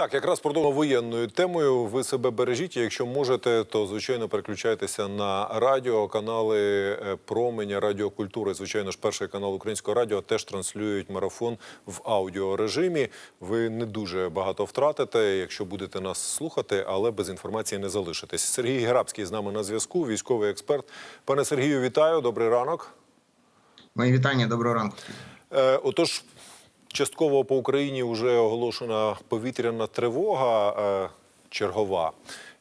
Так, якраз продовжуємо воєнною темою. Ви себе бережіть. Якщо можете, то звичайно переключайтеся на радіо, канали е, Променя, Радіокультури. Звичайно ж, перший канал Українського радіо теж транслюють марафон в аудіорежимі. Ви не дуже багато втратите, якщо будете нас слухати, але без інформації не залишитесь. Сергій Грабський з нами на зв'язку, військовий експерт. Пане Сергію, вітаю. Добрий ранок. Мої вітання, доброго ранку. Е, Отож, частково по Україні вже оголошена повітряна тривога е, чергова.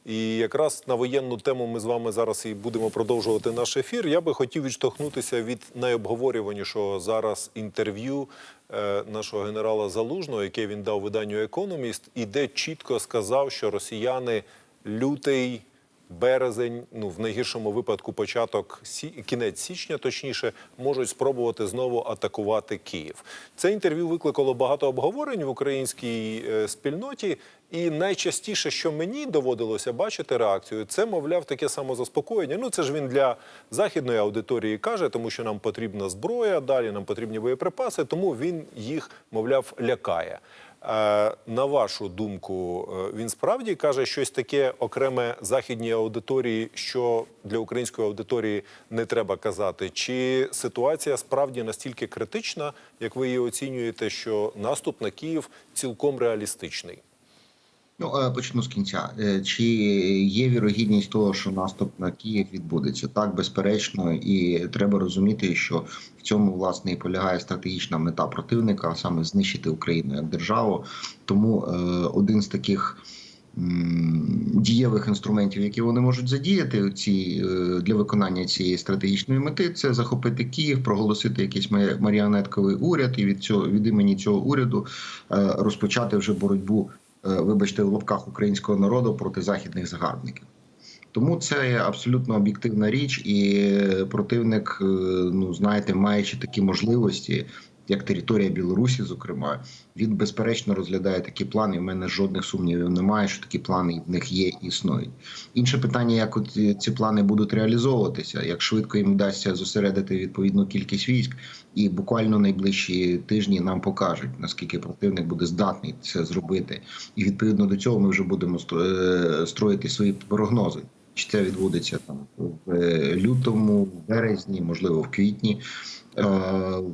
І якраз на воєнну тему ми з вами зараз і будемо продовжувати наш ефір. Я би хотів відштовхнутися від найобговорюванішого зараз інтерв'ю е, нашого генерала Залужного, яке він дав виданню Економіст, і де чітко сказав, що росіяни лютий березень, ну в найгіршому випадку, початок кінець січня, точніше, можуть спробувати знову атакувати Київ. Це інтерв'ю викликало багато обговорень в українській е, спільноті. І найчастіше, що мені доводилося бачити реакцію, це мовляв таке самозаспокоєння. Ну це ж він для західної аудиторії каже, тому що нам потрібна зброя, далі нам потрібні боєприпаси, тому він їх, мовляв, лякає. Е, На вашу думку, е, він справді каже щось таке окреме західній аудиторії, що для української аудиторії не треба казати? Чи ситуація справді настільки критична, як ви її оцінюєте, що наступ на Київ цілком реалістичний? Ну е, почну з кінця. Е, Чи є вірогідність того, що наступ на Київ відбудеться? Так, безперечно, і треба розуміти, що в цьому власне і полягає стратегічна мета противника, а саме знищити Україну як державу. Тому е, один з таких. Дієвих інструментів, які вони можуть задіяти у цій, е, для виконання цієї стратегічної мети, це захопити Київ, проголосити якийсь марі- маріонетковий уряд, і від цього від імені цього уряду розпочати вже боротьбу вибачте, в лапках українського народу проти західних загарбників. Тому це абсолютно об'єктивна річ, і противник, е, ну знаєте, маючи такі можливості, як територія Білорусі, зокрема, він безперечно розглядає такі плани. і в мене жодних сумнівів немає, що такі плани в них є і існують. Інше питання, як от ці- ці плани будуть реалізовуватися, як швидко їм вдасться зосередити відповідну кількість військ, і буквально найближчі тижні нам покажуть наскільки противник буде здатний це зробити, і відповідно до цього ми вже будемо е, строїти свої прогнози. Чи це відбудеться там в е, лютому, в березні, можливо, в квітні, е,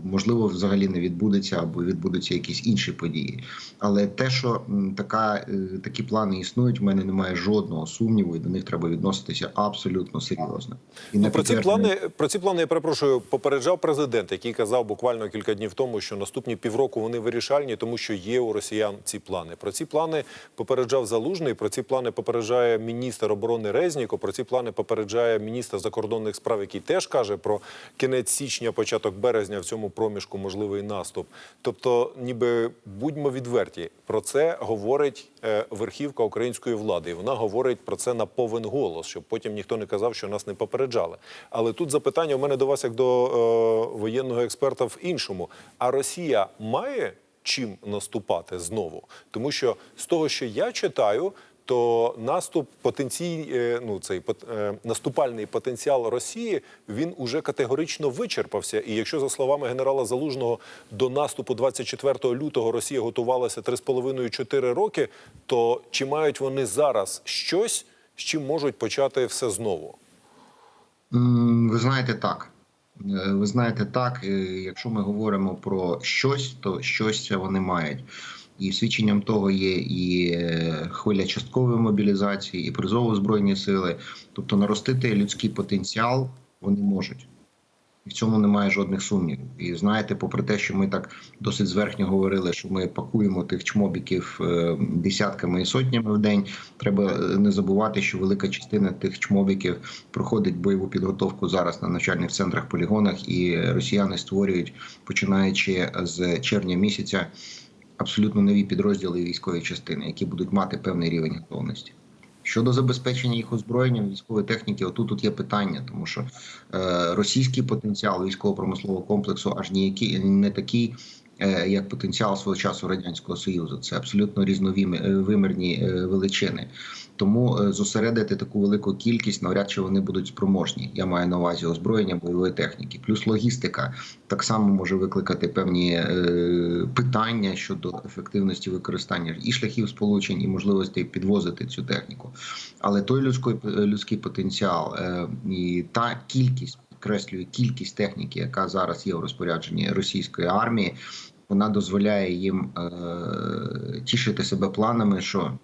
можливо, взагалі не відбудеться або відбудуться якісь інші події. Але те, що така, е, такі плани існують, в мене немає жодного сумніву, і до них треба відноситися абсолютно серйозно. І Ну, про ці плани про ці плани я перепрошую. Попереджав президент, який казав буквально кілька днів тому, що наступні півроку вони вирішальні, тому що є у росіян ці плани. Про ці плани попереджав залужний. Про ці плани попереджає міністр оборони Резніко. Про ці плани попереджає міністр закордонних справ, який теж каже про кінець січня, початок березня в цьому проміжку можливий наступ. Тобто, ніби будьмо відверті, про це говорить е, верхівка української влади. І вона говорить про це на повен голос, щоб потім ніхто не казав, що нас не попереджали. Але тут запитання у мене до вас, як до е, воєнного експерта, в іншому: а Росія має чим наступати знову? Тому що з того, що я читаю. То наступ потенцій, е, ну цей е, наступальний потенціал Росії він уже категорично вичерпався. І якщо за словами генерала Залужного до наступу 24 лютого Росія готувалася 3,5-4 роки, то чи мають вони зараз щось, з чим можуть почати все знову? Ви знаєте, так. Е, Ви знаєте, так. Якщо ми говоримо про щось, то щось вони мають. І свідченням того є і е, хвиля часткової мобілізації, і призову збройні сили. Тобто наростити людський потенціал вони можуть. І в цьому немає жодних сумнівів. І знаєте, попри те, що ми так досить зверхньо говорили, що ми пакуємо тих чмобіків е, десятками і сотнями в день. Треба е, не забувати, що велика частина тих чмобіків проходить бойову підготовку зараз на навчальних центрах, полігонах, і росіяни створюють, починаючи з червня місяця, абсолютно нові підрозділи військової частини, які будуть мати певний рівень готовності. Щодо забезпечення їх озброєнням військової техніки, отут тут є питання, тому що е, російський потенціал військово-промислового комплексу аж ніякий не такий як потенціал свого часу радянського союзу. Це абсолютно різновимірні е, величини. Тому е, зосередити таку велику кількість навряд чи вони будуть спроможні. Я маю на увазі озброєння бойової техніки, плюс логістика так само може викликати певні е, питання щодо ефективності використання і шляхів сполучень, і можливості підвозити цю техніку. Але той людський людський потенціал е, і та кількість підкреслюю кількість техніки, яка зараз є у розпорядженні російської армії, вона дозволяє їм е, тішити себе планами, що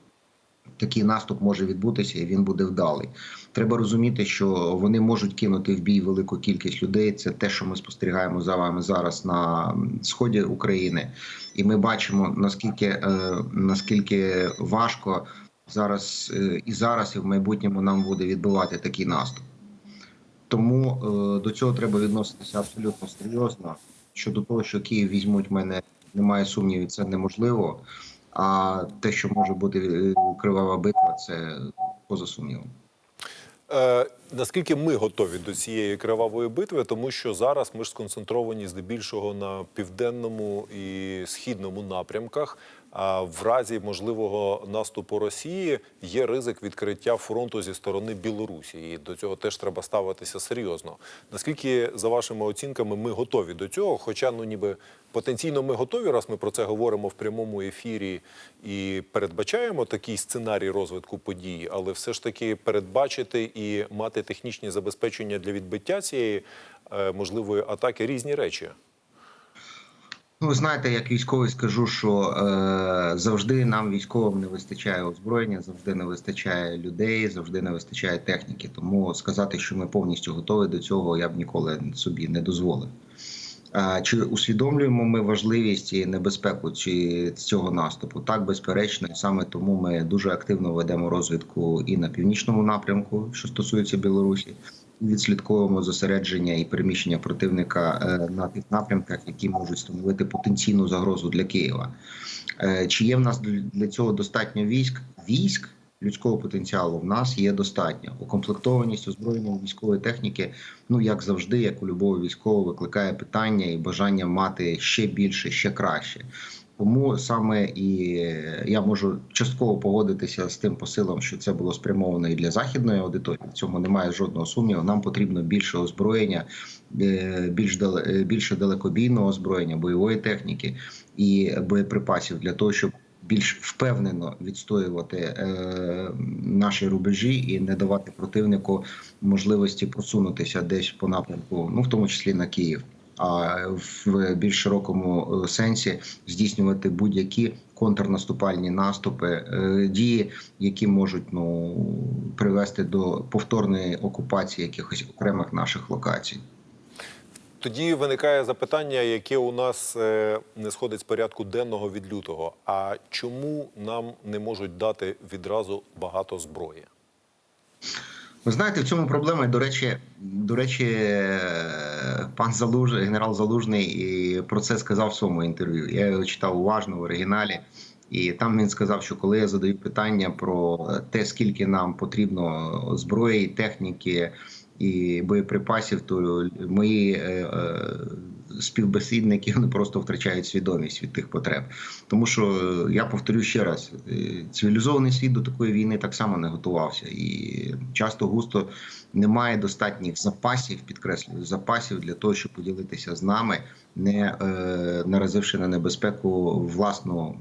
такий наступ може відбутися, і він буде вдалий. Треба розуміти, що вони можуть кинути в бій велику кількість людей. Це те, що ми спостерігаємо за вами зараз на сході України, і ми бачимо наскільки е, наскільки важко зараз е, і зараз, і в майбутньому нам буде відбивати такий наступ. Тому е, до цього треба відноситися абсолютно серйозно. Щодо того, що Київ візьмуть мене, немає сумнівів, це неможливо. А те, що може бути е, кривава битва, це поза сумнівом. Е, наскільки ми готові до цієї кривавої битви, тому що зараз ми ж сконцентровані здебільшого на південному і східному напрямках. В разі можливого наступу Росії є ризик відкриття фронту зі сторони Білорусі, і до цього теж треба ставитися серйозно. Наскільки, за вашими оцінками, ми готові до цього? Хоча, ну ніби потенційно ми готові, раз ми про це говоримо в прямому ефірі і передбачаємо такий сценарій розвитку подій, але все ж таки передбачити і мати технічні забезпечення для відбиття цієї е, можливої атаки різні речі. Ну, ви знаєте, як військовий скажу, що е, завжди нам військовим не вистачає озброєння, завжди не вистачає людей, завжди не вистачає техніки. Тому сказати, що ми повністю готові до цього, я б ніколи собі не дозволив. Е, чи усвідомлюємо ми важливість і небезпеку чи цього наступу? Так, безперечно, і саме тому ми дуже активно ведемо розвідку і на північному напрямку, що стосується Білорусі, відслідковуємо зосередження і переміщення противника е, на тих напрямках, які можуть становити потенційну загрозу для Києва. Е, Чи є в нас для цього достатньо військ? Військ людського потенціалу в нас є достатньо. Укомплектованість озброєнням військової техніки, ну як завжди, як у любого військового, викликає питання і бажання мати ще більше, ще краще. Тому саме і я можу частково погодитися з тим посилом, що це було спрямовано і для західної аудиторії. В цьому немає жодного сумніву. Нам потрібно більше озброєння, е, більш дале- більше далекобійного озброєння, бойової техніки і боєприпасів для того, щоб більш впевнено відстоювати е, наші рубежі і не давати противнику можливості просунутися десь по напрямку, ну в тому числі на Київ. А в більш широкому е, сенсі здійснювати будь-які контрнаступальні наступи, е, дії, які можуть ну привести до повторної окупації якихось окремих наших локацій. Тоді виникає запитання, яке у нас е, не сходить з порядку денного від лютого. А чому нам не можуть дати відразу багато зброї? Ви знаєте, в цьому проблема. До речі, до речі, е, пан Залужний, генерал Залужний, і про це сказав в своєму інтерв'ю. Я його читав уважно в оригіналі, і там він сказав, що коли я задаю питання про те, скільки нам потрібно зброї, техніки і боєприпасів, то мої е, е, співбесідники вони просто втрачають свідомість від тих потреб. Тому що е, я повторю ще раз: е, цивілізований світ до такої війни так само не готувався, і часто густо немає достатніх запасів, підкреслюю, запасів для того, щоб поділитися з нами, не е, наразивши на небезпеку власну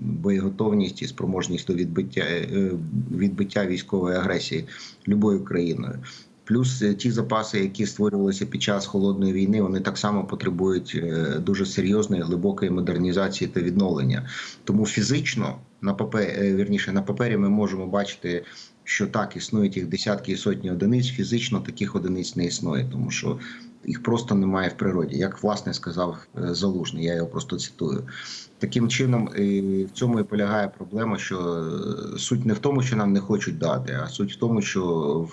боєготовність і спроможність до відбиття е, відбиття військової агресії любою країною. Плюс е, ті запаси, які створювалися під час холодної війни, вони так само потребують е, дуже серйозної глибокої модернізації та відновлення. Тому фізично на папері, вірніше на папері ми можемо бачити, що так існують їх десятки і сотні одиниць. Фізично таких одиниць не існує, тому що їх просто немає в природі. Як власне сказав е, Залужний, я його просто цитую. Таким чином, і в цьому і полягає проблема, що е, суть не в тому, що нам не хочуть дати, а суть в тому, що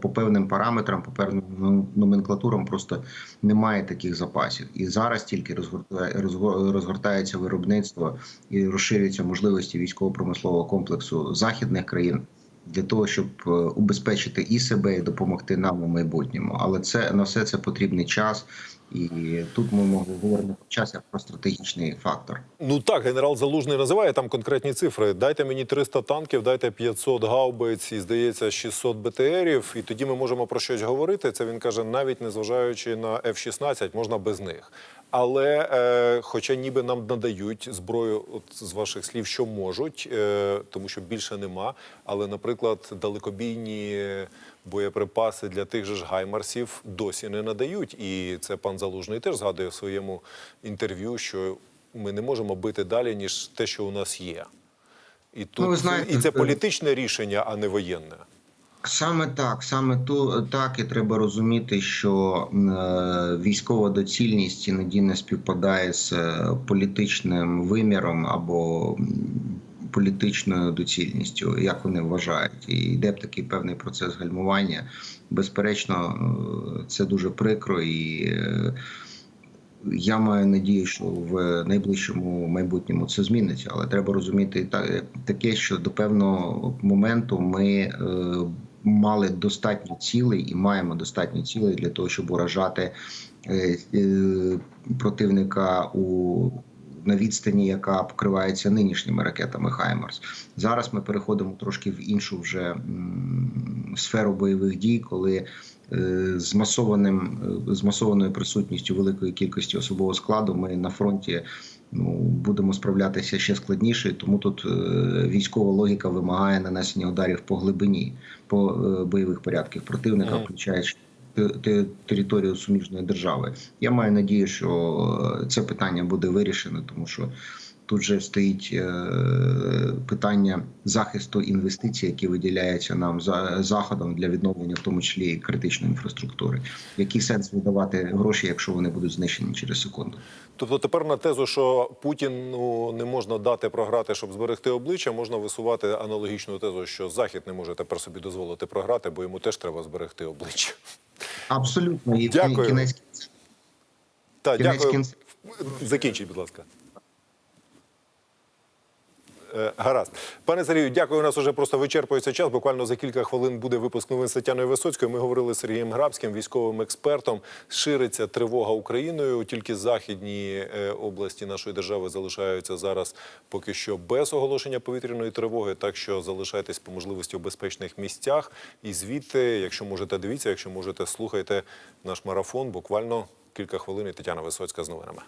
по певним параметрам, по певним ну, номенклатурам просто немає таких запасів. І зараз тільки розгортає, розго- розгортається виробництво і розширюються можливості військово-промислового комплексу західних країн. Для того, щоб е, убезпечити і себе, і допомогти нам у майбутньому. Але це на все це потрібний час, і тут ми говоримо час як про стратегічний фактор. Ну так, генерал Залужний називає там конкретні цифри. Дайте мені 300 танків, дайте 500 гаубиць і, здається, 600 БТРів, і тоді ми можемо про щось говорити. Це він каже, навіть незважаючи на F-16, можна без них. Але, е, хоча ніби нам надають зброю, от з ваших слів, що можуть, е, тому що більше нема. Але, наприклад, далекобійні боєприпаси для тих же ж гаймарсів досі не надають. І це пан Залужний теж згадує в своєму інтерв'ю, що ми не можемо бити далі, ніж те, що у нас є. І тут Ну, знаєте, і це е, політичне рішення, а не воєнне. Саме так, саме ту так і треба розуміти, що е, військова доцільність іноді не співпадає з е, політичним виміром або політичною доцільністю, як вони вважають, і йде б такий певний процес гальмування. Безперечно, е, це дуже прикро і. я маю надію, що в найближчому майбутньому це зміниться, але треба розуміти та- таке, що до певного моменту ми мали достатньо цілей і маємо достатньо цілей для того, щоб уражати е, е, противника у на відстані, яка покривається нинішніми ракетами Хаймарс. Зараз ми переходимо трошки в іншу вже сферу бойових дій, коли е, з масованим з масованою присутністю великої кількості особового складу ми на фронті ну будемо справлятися ще складніше. Тому тут е, військова логіка вимагає нанесення ударів по глибині по е, бойових порядків противника, включаючи те- те- територію суміжної держави. Я маю надію, що е, це питання буде вирішено, тому що тут же стоїть е, питання захисту інвестицій, які виділяються нам за заходом для відновлення, в тому числі і критичної інфраструктури. Який сенс видавати гроші, якщо вони будуть знищені через секунду? Тобто тепер на тезу, що Путіну не можна дати програти, щоб зберегти обличчя, можна висувати аналогічну тезу, що Захід не може тепер собі дозволити програти, бо йому теж треба зберегти обличчя. Абсолютно, і Дякую. кінець Так, Кінець дякую. Закінчіть, будь ласка. Е, Гаразд, пане Сергію, дякую. У нас вже просто вичерпується час. Буквально за кілька хвилин буде випуск новин з Тетяною Висоцькою. Ми говорили з Сергієм Грабським, військовим експертом. Шириться тривога Україною. Тільки західні е, області нашої держави залишаються зараз поки що без оголошення повітряної тривоги. Так що залишайтесь по можливості у безпечних місцях. І звідти, якщо можете, дивіться, якщо можете, слухайте наш марафон. Буквально кілька хвилин. і Тетяна Висоцька з новинами.